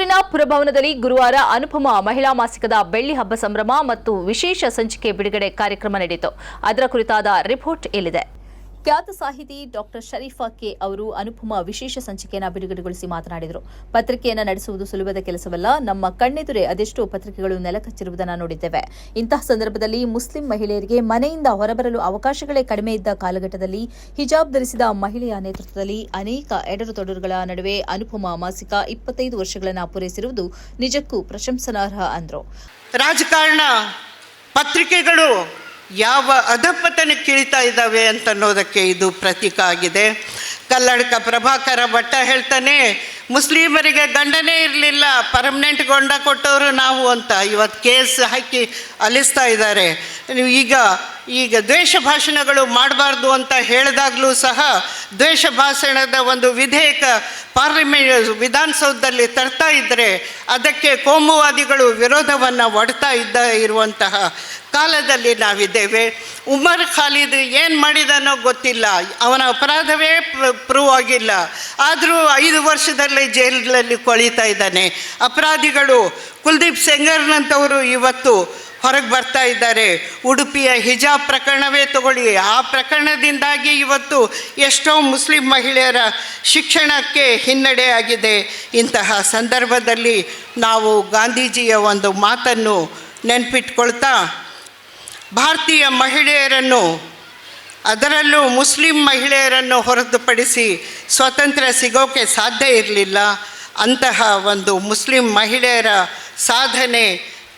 ಮಂಗಳೂರಿನ ಪುರಭವನದಲ್ಲಿ ಗುರುವಾರ ಅನುಪಮ ಮಹಿಳಾ ಮಾಸಿಕದ ಬೆಳ್ಳಿ ಹಬ್ಬ ಸಂಭ್ರಮ ಮತ್ತು ವಿಶೇಷ ಸಂಚಿಕೆ ಬಿಡುಗಡೆ ಕಾರ್ಯಕ್ರಮ ನಡೆಯಿತು. ಅದರ ಕುರಿತಾದ ರಿಪೋರ್ಟ್ ಇಲ್ಲಿದೆ. ಖ್ಯಾತ ಸಾಹಿತಿ ಡಾಕ್ಟರ್ ಶರೀಫಾ ಕೆ ಅವರು ಅನುಪಮ ವಿಶೇಷ ಸಂಚಿಕೆಯನ್ನು ಬಿಡುಗಡೆಗೊಳಿಸಿ ಮಾತನಾಡಿದರು. ಪತ್ರಿಕೆಯನ್ನು ನಡೆಸುವುದು ಸುಲಭದ ಕೆಲಸವಲ್ಲ, ನಮ್ಮ ಕಣ್ಣೆದುರೇ ಅದೆಷ್ಟೋ ಪತ್ರಿಕೆಗಳು ನೆಲಕಚ್ಚಿರುವುದನ್ನು ನೋಡಿದ್ದೇವೆ. ಇಂತಹ ಸಂದರ್ಭದಲ್ಲಿ ಮುಸ್ಲಿಂ ಮಹಿಳೆಯರಿಗೆ ಮನೆಯಿಂದ ಹೊರಬರಲು ಅವಕಾಶಗಳೇ ಕಡಿಮೆ ಇದ್ದ ಕಾಲಘಟ್ಟದಲ್ಲಿ ಹಿಜಾಬ್ ಧರಿಸಿದ ಮಹಿಳೆಯ ನೇತೃತ್ವದಲ್ಲಿ ಅನೇಕ ಎಡರು ತೊಡರುಗಳ ನಡುವೆ ಅನುಪಮ ಮಾಸಿಕ ಇಪ್ಪತ್ತೈದು ವರ್ಷಗಳನ್ನು ಪೂರೈಸಿರುವುದು ನಿಜಕ್ಕೂ ಪ್ರಶಂಸನಾರ್ಹ ಅಂದರು. ರಾಜಕಾರಣ, ಪತ್ರಿಕೆಗಳು ಯಾವ ಅಧಪತನಕ್ಕಿಳಿತಾ ಇದ್ದಾವೆ ಅಂತನ್ನೋದಕ್ಕೆ ಇದು ಪ್ರತೀಕ ಆಗಿದೆ. ಕಲ್ಲಡ್ಕ ಪ್ರಭಾಕರ ಭಟ್ಟ ಹೇಳ್ತಾನೆ, ಮುಸ್ಲಿಮರಿಗೆ ಗಂಡನೇ ಇರಲಿಲ್ಲ ಪರ್ಮನೆಂಟ್ ಗೊಂಡ ಕೊಟ್ಟವರು ನಾವು ಅಂತ. ಇವತ್ತು ಕೇಸ್ ಹಾಕಿ ಅಲಿಸ್ತಾ ಇದ್ದಾರೆ. ಈಗ ಈಗ ದ್ವೇಷ ಭಾಷಣಗಳು ಮಾಡಬಾರ್ದು ಅಂತ ಹೇಳಿದಾಗಲೂ ಸಹ ದ್ವೇಷ ಭಾಷಣದ ಒಂದು ವಿಧೇಯಕ ಪಾರ್ಲಿಮೆಂಟ್ ವಿಧಾನಸೌಧದಲ್ಲಿ ತರ್ತಾ ಇದ್ದರೆ ಅದಕ್ಕೆ ಕೋಮುವಾದಿಗಳು ವಿರೋಧವನ್ನು ಒಡ್ತಾ ಇದ್ದ ಇರುವಂತಹ ಕಾಲದಲ್ಲಿ ನಾವಿದ್ದೇವೆ. ಉಮರ್ ಖಾಲಿದ್ ಏನು ಮಾಡಿದನೋ ಗೊತ್ತಿಲ್ಲ. ಅವನ ಅಪರಾಧವೇ ಪ್ರೂವ್ ಆಗಿಲ್ಲ. ಆದರೂ ಐದು ವರ್ಷದಲ್ಲೇ ಜೈಲಿನಲ್ಲಿ ಕೊಳಿತಾ ಇದ್ದಾನೆ. ಅಪರಾಧಿಗಳು ಕುಲ್ದೀಪ್ ಸೆಂಗರ್ನಂಥವರು ಇವತ್ತು ಹೊರಗೆ ಬರ್ತಾ ಇದ್ದಾರೆ. ಉಡುಪಿಯ ಹಿಜಾಬ್ ಪ್ರಕರಣವೇ ತಗೊಳ್ಳಿ. ಆ ಪ್ರಕರಣದಿಂದಾಗಿ ಇವತ್ತು ಎಷ್ಟೋ ಮುಸ್ಲಿಂ ಮಹಿಳೆಯರ ಶಿಕ್ಷಣಕ್ಕೆ ಹಿನ್ನಡೆ ಆಗಿದೆ. ಇಂತಹ ಸಂದರ್ಭದಲ್ಲಿ ನಾವು ಗಾಂಧೀಜಿಯ ಒಂದು ಮಾತನ್ನು ನೆನಪಿಟ್ಕೊಳ್ತಾ ಭಾರತೀಯ ಮಹಿಳೆಯರನ್ನು, ಅದರಲ್ಲೂ ಮುಸ್ಲಿಂ ಮಹಿಳೆಯರನ್ನು ಹೊರತುಪಡಿಸಿ ಸ್ವಾತಂತ್ರ್ಯ ಸಿಗೋಕ್ಕೆ ಸಾಧ್ಯ ಇರಲಿಲ್ಲ. ಅಂತಹ ಒಂದು ಮುಸ್ಲಿಂ ಮಹಿಳೆಯರ ಸಾಧನೆ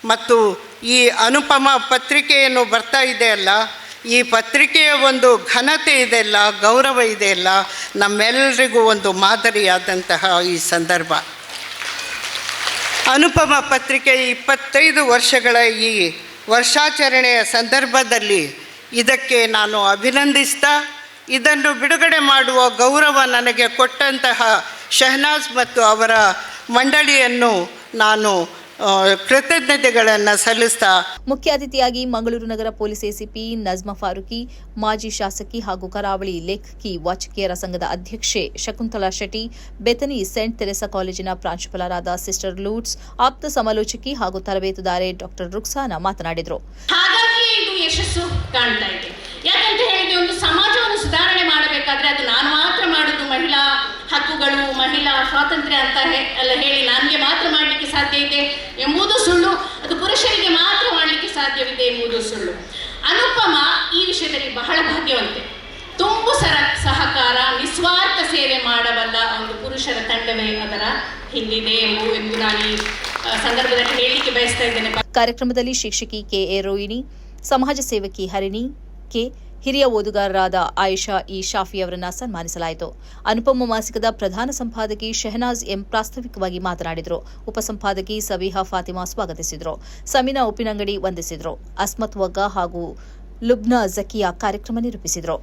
ಮತ್ತು ಈ ಅನುಪಮ ಪತ್ರಿಕೆಯನ್ನು ಬರ್ತಾ ಇದೆಯಲ್ಲ ಈ ಪತ್ರಿಕೆಯ ಒಂದು ಘನತೆ ಇದೆಯಲ್ಲ ಗೌರವ ಇದೆಯಲ್ಲ ನಮ್ಮೆಲ್ಲರಿಗೂ ಒಂದು ಮಾದರಿಯಾದಂತಹ ಈ ಸಂದರ್ಭ. ಅನುಪಮ ಪತ್ರಿಕೆ ಇಪ್ಪತ್ತೈದು ವರ್ಷಗಳ ಈ ವರ್ಷಾಚರಣೆಯ ಸಂದರ್ಭದಲ್ಲಿ ಇದಕ್ಕೆ ನಾನು ಅಭಿನಂದಿಸ್ತಾ, ಇದನ್ನು ಬಿಡುಗಡೆ ಮಾಡುವ ಗೌರವ ನನಗೆ ಕೊಟ್ಟಂತಹ ಶಹನಾಜ್ ಮತ್ತು ಅವರ ಮಂಡಳಿಯನ್ನು ನಾನು ಕೃತಜ್ಞತೆಗಳನ್ನು ಸಲ್ಲಿಸ್ತಾ ಮುಖ್ಯ ಅತಿಥಿಯಾಗಿ ಮಂಗಳೂರು ನಗರ ಪೊಲೀಸ್ ಎಸಿಪಿ ನಜ್ಮಾ ಫಾರೂಕಿ ಮಾಜಿ ಶಾಸಕಿ ಹಾಗೂ ಕರಾವಳಿ ಲೇಖಕಿ ವಾಚಕಿಯರ ಸಂಘದ ಅಧ್ಯಕ್ಷೆ Shakuntala Shetty Bethany Saint Teresa ಕಾಲೇಜಿನ ಪ್ರಾಂಶುಪಾಲರಾದ ಸಿಸ್ಟರ್ ಲೂಟ್ಸ್ ಆಪ್ತ ಸಮಾಲೋಚಕಿ ಹಾಗೂ ತರಬೇತುದಾರೆ ಡಾಕ್ಟರ್ ರುಕ್ಸಾನ ಮಾತನಾಡಿದರು. ಹಾಗಾಗಿ ಇದು ಯಶಸ್ಸು ಕಾಣ್ತಾ ಇದೆ. ಯಾಕಂತ ಹೇಳಿದ್ರೆ ಒಂದು ಸಮಾಜವನ್ನು ಸುಧಾರಣೆ ಮಾಡಬೇಕಾದ್ರೆ ಅದು ನಾನು ಮಾತ್ರ ಮಾಡುದು ಮಹಿಳಾ ಹಕ್ಕುಗಳು ಮಹಿಳಾ ಸ್ವಾತಂತ್ರ್ಯ ಅಂತ ಎಲ್ಲ ಹೇಳಿ ನನಗೆ ಮಾತ್ರ ಸಾಧ್ಯ ಇದೆ ಎಂಬುದು ಸುಳ್ಳು. ಅದು ಪುರುಷರಿಗೆ ಮಾತ್ರ ಮಾಡಲಿಕ್ಕೆ ಸಾಧ್ಯವಿದೆ ಎಂಬುದು ಸುಳ್ಳು. ಅನುಪಮ ಈ ವಿಷಯದಲ್ಲಿ ಬಹಳ ಭಾಗ್ಯವಂತೆ. ತುಂಬು ಸರ ಸಹಕಾರ, ನಿಸ್ವಾರ್ಥ ಸೇವೆ ಮಾಡಬಲ್ಲ ಒಂದು ಪುರುಷರ ತಂಡವೇ ಅದರ ಹಿಂದಿದೆ ಎಂದು ನಾನು ಈ ಸಂದರ್ಭದಲ್ಲಿ ಹೇಳಲಿಕ್ಕೆ ಬಯಸ್ತಾ ಇದ್ದೇನೆ. ಕಾರ್ಯಕ್ರಮದಲ್ಲಿ ಶಿಕ್ಷಕಿ ಕೆ ಎ ರೋಹಿಣಿ, ಸಮಾಜ ಸೇವಕಿ ಹರಿಣಿ, ಕೆ ಹಿರಿಯ ಓದುಗಾರರಾದ ಆಯಿಷಾ ಇ ಶಾಫಿ ಅವರನ್ನು ಸನ್ಮಾನಿಸಲಾಯಿತು. ಅನುಪಮ ಮಾಸಿಕದ ಪ್ರಧಾನ ಸಂಪಾದಕಿ ಶೆಹನಾಜ್ ಎಂ ಪ್ರಾಸ್ತಾವಿಕವಾಗಿ ಮಾತನಾಡಿದರು. ಉಪಸಂಪಾದಕಿ ಸಬಿಹಾ ಫಾತಿಮಾ ಸ್ವಾಗತಿಸಿದರು. ಸಮೀನಾ ಉಪ್ಪಿನಂಗಡಿ ವಂದಿಸಿದರು. ಅಸ್ಮತ್ ವಗ್ಗಾ ಹಾಗೂ ಲುಬ್ನಾ ಜಕಿಯಾ ಕಾರ್ಯಕ್ರಮ ನಿರೂಪಿಸಿದರು.